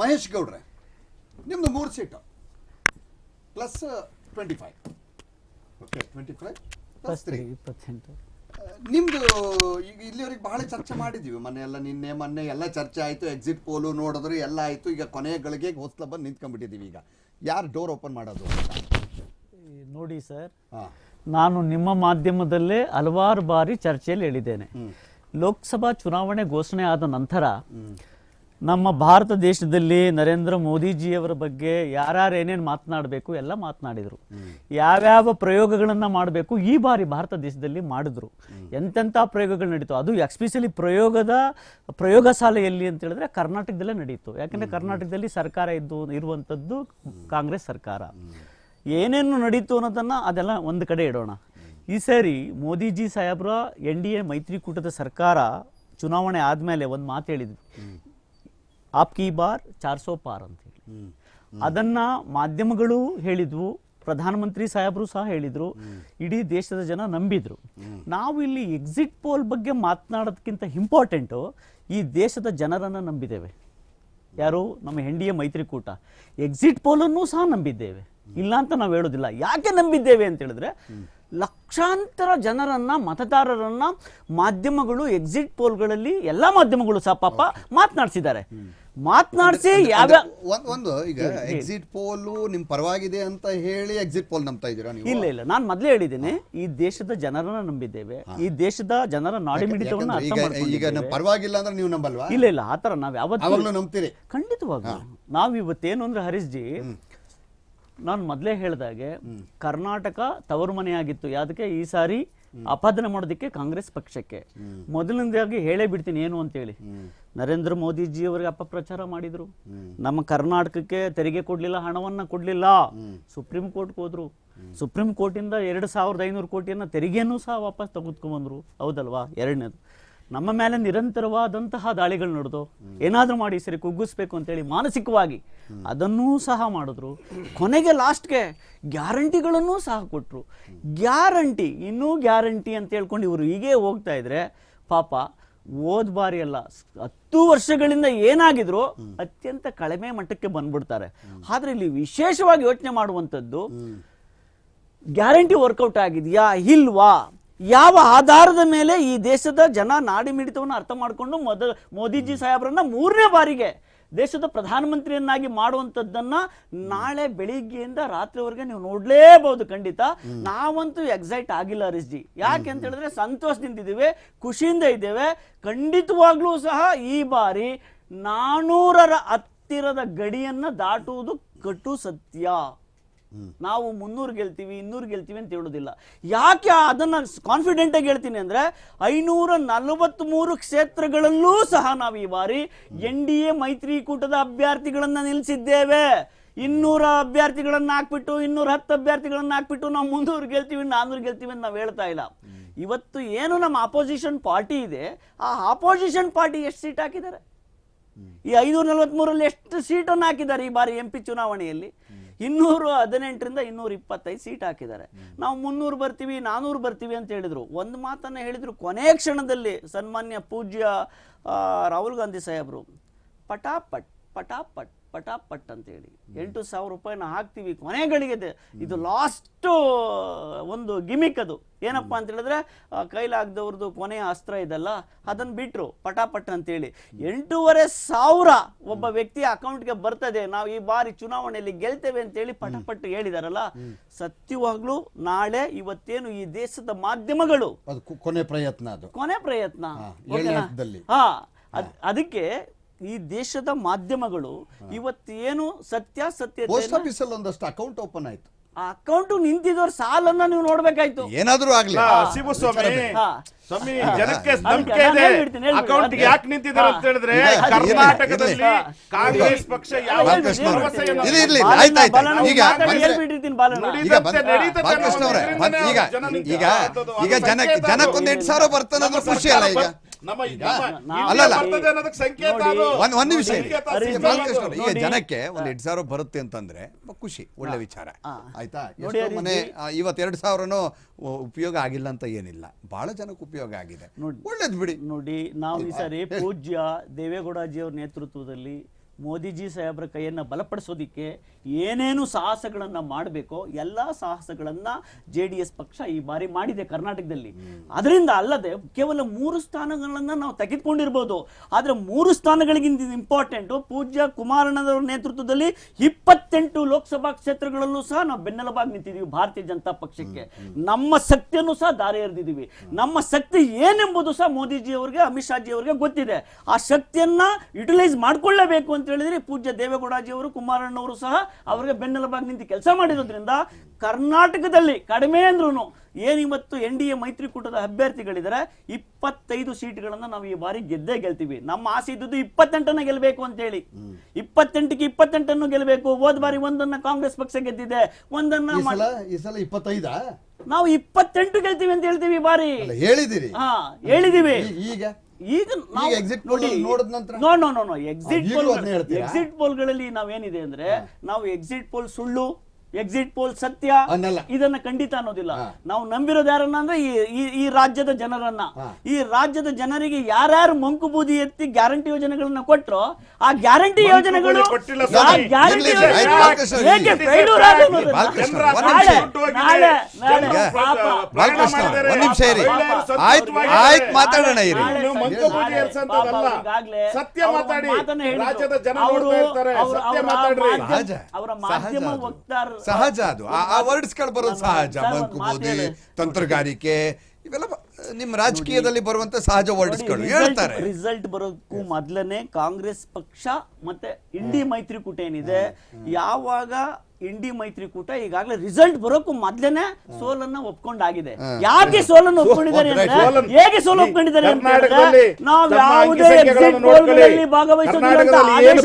ಮಹೇಶ್ ಗೌಡ್ರೆ ನಿಮ್ದು ಮೂರು seat plus twenty five okay twenty five plus three ಇಪ್ಪತ್ತೆಂಟು. ನಿಮ್ಮದು ಈಗ ಇಲ್ಲಿವರೆಗೆ ಬಹಳ ಚರ್ಚೆ ಮಾಡಿದ್ದೀವಿ ಮೊನ್ನೆ ಎಲ್ಲ ನಿನ್ನೆ ಮೊನ್ನೆ ಎಲ್ಲ ಚರ್ಚೆ ಆಯಿತು. ಎಕ್ಸಿಟ್ ಪೋಲು ನೋಡಿದ್ರು ಎಲ್ಲ ಆಯಿತು. ಈಗ ಕೊನೆಯ ಗಳಿಗೆ ಹೊಸ್ಲ ಬಂದು ನಿಂತ್ಕೊಂಡ್ಬಿಟ್ಟಿದ್ದೀವಿ ಈಗ. ಯಾರು ಡೋರ್ ಓಪನ್ ಮಾಡೋದು ನೋಡಿ ಸರ್ ಹಾಂ. ನಾನು ನಿಮ್ಮ ಮಾಧ್ಯಮದಲ್ಲೇ ಹಲವಾರು ಬಾರಿ ಚರ್ಚೆಯಲ್ಲಿ ಹೇಳಿದ್ದೇನೆ. ಲೋಕಸಭಾ ಚುನಾವಣೆ ಘೋಷಣೆ ಆದ ನಂತರ ನಮ್ಮ ಭಾರತ ದೇಶದಲ್ಲಿ ನರೇಂದ್ರ ಮೋದಿಜಿಯವರ ಬಗ್ಗೆ ಯಾರ್ಯಾರು ಏನೇನು ಮಾತನಾಡಬೇಕು ಎಲ್ಲ ಮಾತನಾಡಿದರು. ಯಾವ್ಯಾವ ಪ್ರಯೋಗಗಳನ್ನು ಮಾಡಬೇಕು ಈ ಬಾರಿ ಭಾರತ ದೇಶದಲ್ಲಿ ಮಾಡಿದ್ರು. ಎಂತೆಂಥ ಪ್ರಯೋಗಗಳು ನಡೀತು? ಅದು ಎಕ್ಸ್ಪೆಷಲಿ ಪ್ರಯೋಗದ ಪ್ರಯೋಗ ಶಾಲೆಯಲ್ಲಿ ಅಂತ ಹೇಳಿದ್ರೆ ಕರ್ನಾಟಕದಲ್ಲೇ ನಡೀತು. ಯಾಕಂದರೆ ಕರ್ನಾಟಕದಲ್ಲಿ ಸರ್ಕಾರ ಇದ್ದು, ಇರುವಂಥದ್ದು ಕಾಂಗ್ರೆಸ್ ಸರ್ಕಾರ. ಏನೇನು ನಡೀತು ಅನ್ನೋದನ್ನ ಅದೆಲ್ಲ ಒಂದು ಕಡೆ ಇಡೋಣ. ಈ ಸಾರಿ ಮೋದಿಜಿ ಸಾಹೇಬ್ರ ಎನ್ ಡಿ ಎ ಮೈತ್ರಿಕೂಟದ ಸರ್ಕಾರ ಚುನಾವಣೆ ಆದಮೇಲೆ ಒಂದು ಮಾತು ಹೇಳಿದ್ವಿ. ಆಪ್ಕಿ ಬಾರ್ ಚಾರ್ ಸೋ ಪಾರ್ ಅಂತ ಹೇಳಿ. ಅದನ್ನ ಮಾಧ್ಯಮಗಳು ಹೇಳಿದ್ವು ಪ್ರಧಾನಮಂತ್ರಿ ಸಾಹೇಬರು ಸಹ ಹೇಳಿದ್ರು ಇಡೀ ದೇಶದ ಜನ ನಂಬಿದ್ರು. ನಾವು ಇಲ್ಲಿ ಎಕ್ಸಿಟ್ ಪೋಲ್ ಬಗ್ಗೆ ಮಾತನಾಡೋದಕ್ಕಿಂತ ಇಂಪಾರ್ಟೆಂಟು ಈ ದೇಶದ ಜನರನ್ನ ನಂಬಿದ್ದೇವೆ. ಯಾರು? ನಮ್ಮ ಹೆಂಡಿಯ ಡಿ ಎ ಮೈತ್ರಿಕೂಟ. ಎಕ್ಸಿಟ್ ಪೋಲನ್ನು ಸಹ ನಂಬಿದ್ದೇವೆ. ಇಲ್ಲ ಅಂತ ನಾವು ಹೇಳೋದಿಲ್ಲ. ಯಾಕೆ ನಂಬಿದ್ದೇವೆ ಅಂತ ಹೇಳಿದ್ರೆ ಲಕ್ಷಾಂತರ ಜನರನ್ನ ಮತದಾರರನ್ನ ಮಾಧ್ಯಮಗಳು ಎಕ್ಸಿಟ್ ಪೋಲ್ಗಳಲ್ಲಿ ಎಲ್ಲ ಮಾಧ್ಯಮಗಳು ಸಹ ಪಾಪ ಮಾತನಾಡಿಸಿದ್ದಾರೆ. ಮಾತನಾಡಿಸಿ ಯಾವ ಒಂದು ಈಗ ಎಕ್ಸಿಟ್ ಪೋಲು ನಿಮ್ ಪರವಾಗಿದೆ ಅಂತ ಹೇಳಿ ಎಕ್ಸಿಟ್ ಪೋಲ್ ನಂಬ್ತಾ ಇದ್ದೀರಾ ನೀವು? ಇಲ್ಲ ಇಲ್ಲ. ನಾನು ಮೊದಲೇ ಹೇಳಿದ್ದೀನಿ ಈ ದೇಶದ ಜನರನ್ನ ನಂಬಿದ್ದೇವೆ. ಈ ದೇಶದ ಜನರ ನಾಡಿ ಮಿಡಿತವನ್ನ ಅರ್ಥ ಈಗ ಈಗ ಮಾಡ್ಕೊಂಡಿದ್ದೇವೆ ನಮ್ ಪರವಾಗಿಲ್ಲ ಅಂದ್ರೆ ನೀವು ನಂಬಲ್ವಾ? ಇಲ್ಲ ಇಲ್ಲ. ಆತರ ನಾವು ಯಾವತ್ತೂ ಅವಾಗ್ಲೂ ನಂಬ್ತೀರಿ. ಖಂಡಿತವಾಗ ನಾವು ಇವತ್ತೇನು ಅಂದ್ರೆ ಹರೀಶ್ ಜಿ ನಾನು ಮೊದಲೇ ಹೇಳ್ದಾಗೆ ಕರ್ನಾಟಕ ತವರು ಮನೆಯಾಗಿತ್ತು. ಯಾವುದಕ್ಕೆ? ಈ ಸಾರಿ ಅಪಾದನೆ ಮಾಡೋದಕ್ಕೆ ಕಾಂಗ್ರೆಸ್ ಪಕ್ಷಕ್ಕೆ. ಮೊದಲನೇದಾಗಿ ಹೇಳೇ ಬಿಡ್ತೀನಿ ಏನು ಅಂತೇಳಿ. ನರೇಂದ್ರ ಮೋದಿಜಿ ಅವರಿಗೆ ಅಪಪ್ರಚಾರ ಮಾಡಿದ್ರು. ನಮ್ಮ ಕರ್ನಾಟಕಕ್ಕೆ ತೆರಿಗೆ ಕೊಡಲಿಲ್ಲ ಹಣವನ್ನ ಕೊಡಲಿಲ್ಲ. ಸುಪ್ರೀಂ ಕೋರ್ಟ್ಗೆ ಹೋದ್ರು. ಸುಪ್ರೀಂ ಕೋರ್ಟಿಂದ ಎರಡು ಸಾವಿರದ ಐನೂರು ಕೋಟಿಯನ್ನು ತೆರಿಗೆಯನ್ನು ಸಹ ವಾಪಸ್ ತೆಗೆದುಕೊಂಡ್ಬಂದ್ರು. ಹೌದಲ್ವಾ? ಎರಡನೇದು. ನಮ್ಮ ಮೇಲೆ ನಿರಂತರವಾದಂತಹ ದಾಳಿಗಳು ನಡೆದು ಏನಾದರೂ ಮಾಡಿ ಸರಿ ಕುಗ್ಗಿಸ್ಬೇಕು ಅಂತೇಳಿ ಮಾನಸಿಕವಾಗಿ ಅದನ್ನೂ ಸಹ ಮಾಡಿದ್ರು. ಕೊನೆಗೆ ಲಾಸ್ಟ್ಗೆ ಗ್ಯಾರಂಟಿಗಳನ್ನೂ ಸಹ ಕೊಟ್ಟರು ಗ್ಯಾರಂಟಿ ಇನ್ನೂ ಗ್ಯಾರಂಟಿ ಅಂತ ಹೇಳ್ಕೊಂಡು ಇವರು ಹೀಗೆ ಹೋಗ್ತಾ ಇದ್ರೆ ಪಾಪ ಓದ್ ಬಾರಿ ಅಲ್ಲ ಹತ್ತು ವರ್ಷಗಳಿಂದ ಏನಾಗಿದ್ರು ಅತ್ಯಂತ ಕಳಮೆ ಮಟ್ಟಕ್ಕೆ ಬಂದ್ಬಿಡ್ತಾರೆ. ಆದ್ರೆ ಇಲ್ಲಿ ವಿಶೇಷವಾಗಿ ಯೋಚನೆ ಮಾಡುವಂಥದ್ದು ಗ್ಯಾರಂಟಿ ವರ್ಕೌಟ್ ಆಗಿದೆಯಾ ಇಲ್ವಾ? ಯಾವ ಆಧಾರದ ಮೇಲೆ ಈ ದೇಶದ ಜನ ನಾಡಿ ಮಿಡಿತವನ್ನು ಅರ್ಥ ಮಾಡಿಕೊಂಡು ಮೊದ ಮೋದಿಜಿ ಸಾಹೇಬ್ರನ್ನ ಮೂರನೇ ಬಾರಿಗೆ ದೇಶದ ಪ್ರಧಾನಮಂತ್ರಿಯನ್ನಾಗಿ ಮಾಡುವಂಥದ್ದನ್ನ ನಾಳೆ ಬೆಳಿಗ್ಗೆಯಿಂದ ರಾತ್ರಿವರೆಗೆ ನೀವು ನೋಡ್ಲೇಬಹುದು ಖಂಡಿತ. ನಾವಂತೂ ಎಕ್ಸೈಟ್ ಆಗಿಲ್ಲ ಹರೀಶ್ ಜಿ ಯಾಕೆ ಅಂತ ಹೇಳಿದ್ರೆ ಸಂತೋಷದಿಂದಿದ್ದೇವೆ, ಖುಷಿಯಿಂದ ಇದ್ದೇವೆ. ಖಂಡಿತವಾಗ್ಲೂ ಸಹ ಈ ಬಾರಿ ನಾನೂರರ ಹತ್ತಿರದ ಗಡಿಯನ್ನ ದಾಟುವುದು ಕಟ್ಟು ಸತ್ಯ ನಾವು ಮುನ್ನೂರು ಗೆಲ್ತೀವಿ, ಇನ್ನೂರು ಗೆಲ್ತೀವಿ ಅಂತ ಹೇಳೋದಿಲ್ಲ. ಯಾಕೆ ಅದನ್ನ ಕಾನ್ಫಿಡೆಂಟ್ ಆಗಿ ಹೇಳ್ತೀನಿ ಅಂದ್ರೆ ಐನೂರ ನಲವತ್ಮೂರು ಕ್ಷೇತ್ರಗಳಲ್ಲೂ ಸಹ ನಾವು ಈ ಬಾರಿ ಎನ್ ಡಿ ಎ ಮೈತ್ರಿಕೂಟದ ಅಭ್ಯರ್ಥಿಗಳನ್ನ ನಿಲ್ಲಿಸಿದ್ದೇವೆ ಇನ್ನೂರ ಅಭ್ಯರ್ಥಿಗಳನ್ನ ಹಾಕ್ಬಿಟ್ಟು, ಇನ್ನೂರ ಹತ್ತು ಅಭ್ಯರ್ಥಿಗಳನ್ನ ಹಾಕ್ಬಿಟ್ಟು ನಾವು ಮುನ್ನೂರು ಗೆಲ್ತೀವಿ ನಾನ್ನೂರು ಗೆಲ್ತೀವಿ ಅಂತ ನಾವು ಹೇಳ್ತಾ ಇಲ್ಲ. ಇವತ್ತು ಏನು ನಮ್ಮ ಅಪೋಸಿಷನ್ ಪಾರ್ಟಿ ಇದೆ, ಆ ಅಪೋಸಿಷನ್ ಪಾರ್ಟಿ ಎಷ್ಟು ಸೀಟ್ ಹಾಕಿದ್ದಾರೆ? ಈ ಐನೂರ ನಲವತ್ಮೂರಲ್ಲಿ ಎಷ್ಟು ಸೀಟನ್ನು ಹಾಕಿದ್ದಾರೆ ಈ ಬಾರಿ ಎಂ ಪಿ ಚುನಾವಣೆಯಲ್ಲಿ? ಇನ್ನೂರು ಹದಿನೆಂಟರಿಂದ ಇನ್ನೂರ ಇಪ್ಪತ್ತೈದು ಸೀಟ್ ಹಾಕಿದ್ದಾರೆ. ನಾವು ಮುನ್ನೂರು ಬರ್ತೀವಿ, ನಾನೂರು ಬರ್ತೀವಿ ಅಂತ ಹೇಳಿದರು. ಒಂದು ಮಾತನ್ನು ಹೇಳಿದರು ಕೊನೆಯ ಕ್ಷಣದಲ್ಲಿ ಸನ್ಮಾನ್ಯ ಪೂಜ್ಯ ರಾಹುಲ್ ಗಾಂಧಿ ಸಾಹೇಬರು, ಪಟಾಪಟ್ ಪಟಾಪಟ್. ಪಟಾಪಟ್ ಅಂತೇಳಿ. ಎಂಟು ಸಾವಿರ ರೂಪಾಯಿನ ಹಾಕ್ತೀವಿ ಕೊನೆಗಳಿಗೆ ಗಳಿಗೆ ಇದು ಲಾಸ್ಟ್ ಒಂದು ಗಿಮಿಕ್ ಅದು. ಏನಪ್ಪ ಅಂತ ಹೇಳಿದ್ರೆ ಕೈಲಾಗದವ್ರದ್ದು ಕೊನೆಯ ಅಸ್ತ್ರ ಇದಲ್ಲ ಅದನ್ನ ಬಿಟ್ರು ಪಟಾಪಟ್ ಅಂತೇಳಿ. ಎಂಟೂವರೆ ಸಾವಿರ ಒಬ್ಬ ವ್ಯಕ್ತಿಯ ಅಕೌಂಟ್ಗೆ ಬರ್ತದೆ ನಾವು ಈ ಬಾರಿ ಚುನಾವಣೆಯಲ್ಲಿ ಗೆಲ್ತೇವೆ ಅಂತೇಳಿ ಪಟಾಪಟ್ ಹೇಳಿದಾರಲ್ಲ ಸತ್ಯವಾಗ್ಲೂ ನಾಳೆ ಇವತ್ತೇನು ಈ ದೇಶದ ಮಾಧ್ಯಮಗಳು. ಕೊನೆ ಪ್ರಯತ್ನ ಅದು. ಕೊನೆ ಪ್ರಯತ್ನ. ಹಾ. ಅದಕ್ಕೆ ಈ ದೇಶದ ಮಾಧ್ಯಮಗಳು ಇವತ್ತೇನು ಸತ್ಯ ಸತ್ಯ ಪೋಸ್ಟ್ ಆಫೀಸ್ ಅಲ್ಲಿ ಒಂದಷ್ಟು ಅಕೌಂಟ್ ಓಪನ್ ಆಯ್ತು. ಆ ಅಕೌಂಟ್ ನಿಂತಿದ್ದವ್ರ ಸಾಲನ್ನ ನೀವು ನೋಡ್ಬೇಕಾಯ್ತು. ಏನಾದ್ರೂ ಆಗ್ಲಿ. ಸ್ವಾಮಿ ಹಾ. ಸ್ವಾಮಿ ಜನಕ್ಕೆ ನಂಬಿಕೆ ನಾನು ಇದೆ. ಹೇಳ್ಬಿಡ್ತೀನಿ. ಅಕೌಂಟ್ ಯಾಕೆ ನಿಂತಿದ್ದಾರೆ ಅಂತ ಹೇಳಿದ್ರೆ ಇರ್ಲಿ, ಕರ್ನಾಟಕದಲ್ಲಿ ಇರ್ಲಿ. ಕಾಂಗ್ರೆಸ್ ಪಕ್ಷ ಯಾವ ಬಾಲಕೃಷ್ಣ ಅವ್ರೆ. ಭರವಸೆಯನ್ನು ಇರ್ಲಿ, ಇರ್ಲಿ, ಬಾಲಣ್ಣ, ಆಯ್ತು, ಆಯ್ತು. ಬಾಲಣ್ಣ, ಈಗ ಮಾತಾಡಿ ಬಂದ್ರೆ- ಹೇಳ್ಬಿಟ್ಟಿರ್ತೀನಿ ಬಾಲಣ್ಣ. ನುಡಿ- ಈಗ ಬಂದ್- ನಡೀತದೆ, ಅವರೇ ಈಗ ಜನ ಈಗ ಆದದ್ದು, ಈಗ ಅದು ಜನಕ್ಕೆ ಜನಕ್ಕೊಂದು ಎಂಟು ಸಾವಿರ ಬರ್ತಾನೆ ಅಂದ್ರೆ ಖುಷಿ ಅಲ್ಲ ಈಗ. ಒಂದ್. ಅವರೇ, ಈಗ ಜನಕ್ಕೆ ಒಂದ್ ಎಂಟು ಸಾವಿರ ಬರುತ್ತೆ ಅಂತಂದ್ರೆ ಖುಷಿ ಒಳ್ಳೆ ವಿಚಾರ. ಆಯ್ತಾ? ಮನೆ ಇವತ್ತು ಎರಡು ಇವತ್ತೆರಡು ಸಾವಿರನೂ ಉಪಯೋಗ ಆಗಿಲ್ಲ ಅಂತ ಏನಿಲ್ಲ. ಬಹಳ ಜನಕ್ಕೆ ಉಪಯೋಗ ಆಗಿದೆ. ನೋಡಿ. ಒಳ್ಳೇದ್ ಬಿಡಿ. ನೋಡಿ ನಾವು ಈ ಸಾರಿ ಪೂಜ್ಯ ದೇವೇಗೌಡಜಿ ಅವ್ರ ನೇತೃತ್ವದಲ್ಲಿ ಮೋದಿಜಿ ಸಾಹೇಬ್ರ ಕೈಯನ್ನ ಬಲಪಡಿಸೋದಿಕ್ಕೆ ಏನೇನು ಸಾಹಸಗಳನ್ನ ಮಾಡಬೇಕೋ ಎಲ್ಲ ಸಾಹಸಗಳನ್ನ ಜೆ ಡಿ ಎಸ್ ಪಕ್ಷ ಈ ಬಾರಿ ಮಾಡಿದೆ ಕರ್ನಾಟಕದಲ್ಲಿ. ಅದರಿಂದ ಅಲ್ಲದೆ ಕೇವಲ ಮೂರು ಸ್ಥಾನಗಳನ್ನ ನಾವು ತೆಗೆದುಕೊಂಡಿರ್ಬೋದು. ಆದರೆ ಮೂರು ಸ್ಥಾನಗಳಿಗಿಂತ ಇಂಪಾರ್ಟೆಂಟ್ ಪೂಜ್ಯ ಕುಮಾರಣ್ಣನವರ ನೇತೃತ್ವದಲ್ಲಿ ಇಪ್ಪತ್ತೆಂಟು ಲೋಕಸಭಾ ಕ್ಷೇತ್ರಗಳಲ್ಲೂ ಸಹ ನಾವು ಬೆನ್ನೆಲುಬಾಗಿ ನಿಂತಿದ್ದೀವಿ ಭಾರತೀಯ ಜನತಾ ಪಕ್ಷಕ್ಕೆ. ನಮ್ಮ ಶಕ್ತಿಯನ್ನು ಸಹ ದಾರಿ ಎರೆದಿದ್ದೀವಿ ನಮ್ಮ ಶಕ್ತಿ ಏನೆಂಬುದು ಸಹ ಮೋದಿಜಿ ಅವರಿಗೆ, ಅಮಿತ್ ಶಾಜಿ ಅವರಿಗೆ ಗೊತ್ತಿದೆ. ಆ ಶಕ್ತಿಯನ್ನ ಯುಟಿಲೈಸ್ ಮಾಡಿಕೊಳ್ಳಬೇಕು ಅಂತ ಹೇಳಿದ್ರೆ ಪೂಜ್ಯ ದೇವೇಗೌಡಾಜಿ ಅವರು ಕುಮಾರಣ್ಣವರು ಸಹ ಅವರಿಗೆ ಬೆನ್ನೆಲುಬಾಗಿ ನಿಂತು ಕೆಲಸ ಮಾಡಿರೋದ್ರಿಂದ ಕರ್ನಾಟಕದಲ್ಲಿ ಕಡಿಮೆ ಅಂದ್ರೂ ಏನಿವತ್ತು ಎನ್ ಡಿ ಎ ಮೈತ್ರಿಕೂಟದ ಅಭ್ಯರ್ಥಿಗಳಿದ್ದಾರೆ ಇಪ್ಪತ್ತೈದು ಸೀಟ್ಗಳನ್ನ ನಾವು ಈ ಬಾರಿ ಗೆದ್ದೇ ಗೆಲ್ತೀವಿ. ನಮ್ಮ ಆಸೆ ಇದ್ದದ್ದು ಇಪ್ಪತ್ತೆಂಟನ್ನ ಗೆಲ್ಲಬೇಕು ಅಂತ ಹೇಳಿ. ಇಪ್ಪತ್ತೆಂಟಕ್ಕೆ ಇಪ್ಪತ್ತೆಂಟನ್ನು ಗೆಲ್ಲಬೇಕು ಹೋದ ಬಾರಿ ಒಂದನ್ನ ಕಾಂಗ್ರೆಸ್ ಪಕ್ಷ ಗೆದ್ದಿದೆ. ಒಂದನ್ನ ಇಪ್ಪತ್ತೈದ? ನಾವು ಇಪ್ಪತ್ತೆಂಟು ಗೆಲ್ತೀವಿ ಅಂತ ಹೇಳ್ತೀವಿ ಈ ಬಾರಿ. ಹೇಳಿದಿರಿ ಹಾ ಹೇಳಿದೀವಿ ಈಗ? ಈಗ ನಾವು ಎಕ್ಸಿಟ್ poll ಅಲ್ಲಿ ನೋಡಿದ ನಂತರ? No no no no exit ಈಗಲೂ ಪೋಲ್ ಎಕ್ಸಿಟ್ ಹೇಳ್ತೀರಾ? ಎಕ್ಸಿಟ್ ಪೋಲ್ಗಳಲ್ಲಿ ನಾವೇನಿದೆ ಅಂದ್ರೆ ನಾವು ಎಕ್ಸಿಟ್ ಪೋಲ್ ಸುಳ್ಳು ಎಕ್ಸಿಟ್ ಪೋಲ್ ಸತ್ಯ? ಅನ್ನಲ್ಲ. ಇದನ್ನ ಖಂಡಿತ ಅನ್ನೋದಿಲ್ಲ. ನಾವು ನಂಬಿರೋದು ಯಾರನ್ನ ಅಂದ್ರೆ ಈ ರಾಜ್ಯದ ಜನರನ್ನ. ಈ ರಾಜ್ಯದ ಜನರಿಗೆ ಯಾರ್ಯಾರು ಮಂಕು ಬೂದಿ ಎತ್ತಿ ಗ್ಯಾರಂಟಿ ಯೋಜನೆಗಳನ್ನ ಕೊಟ್ಟರು ಆ ಗ್ಯಾರಂಟಿ ಯೋಜನೆಗಳು ಮಾತಾಡೋಣ ಇರಿ. ನಾಳೆ ನೀವು ಮಂಕು ಸಂಜೆ. ಎರ್ಸಂತದಲ್ಲ. ಸತ್ಯ ಅವ್ರ ಮಾತಾಡಿ. ರಾಜ್ಯದ ಜನ ಅವರು- ಇರ್ತಾರೆ. ಅವ್ರ- ಸತ್ಯ ಅವರ ಮಾತಾಡ್ರಿ. ಮಾಧ್ಯಮ- ಅವರ ಮಾಧ್ಯಮ ಅದು. ವಕ್ತಾರ ಸಹಜ ಅದು. ಆ- ವರ್ಡ್ಸ್ಗಳು ಬರೋದು ಸಹಜ. ಸರ್ ಒಂದು ಮಂಕು ಮಾತು ತಂತ್ರಗಾರಿಕೆ ಇವೆಲ್ಲ ನಿಮ್ಮ ರಾಜಕೀಯದಲ್ಲಿ ಬರುವಂತ ಸಹಜ ವರ್ಡ್ಸ್ಗಳು ಹೇಳ್ತಾರೆ. ರಿಸಲ್ಟ್ ಬರೋಕ್ಕೂ ಮೊದಲನೇ ಕಾಂಗ್ರೆಸ್ ಪಕ್ಷ ಮತ್ತೆ ಇಂಡಿ ಮೈತ್ರಿಕೂಟ ಏನಿದೆ ಯಾವಾಗ ಇಂಡಿ ಮೈತ್ರಿಕೂಟ ಈಗಾಗಲೇ ರಿಸಲ್ಟ್ ಬರೋಕ್ಕೂ ಮೊದ್ಲೇನೆ ಸೋಲನ್ನ ಒಪ್ಕೊಂಡಾಗಿದೆ. ಯಾಕೆ ಸೋಲನ್ನು ಒಪ್ಕೊಂಡಿದ್ದಾರೆ ಅಂದ್ರೆ ಹೇಗೆ ಸೋಲು ಒಪ್ಕೊಂಡಿದ್ದಾರೆ ಅಂತ ಹೇಳಿದ್ರೆ ನಾವು ಯಾವುದೇ ಎಕ್ಸಿಟ್ ಪೋಲ್ಗಳಲ್ಲಿ ಭಾಗವಹಿಸೋದಿಲ್ಲ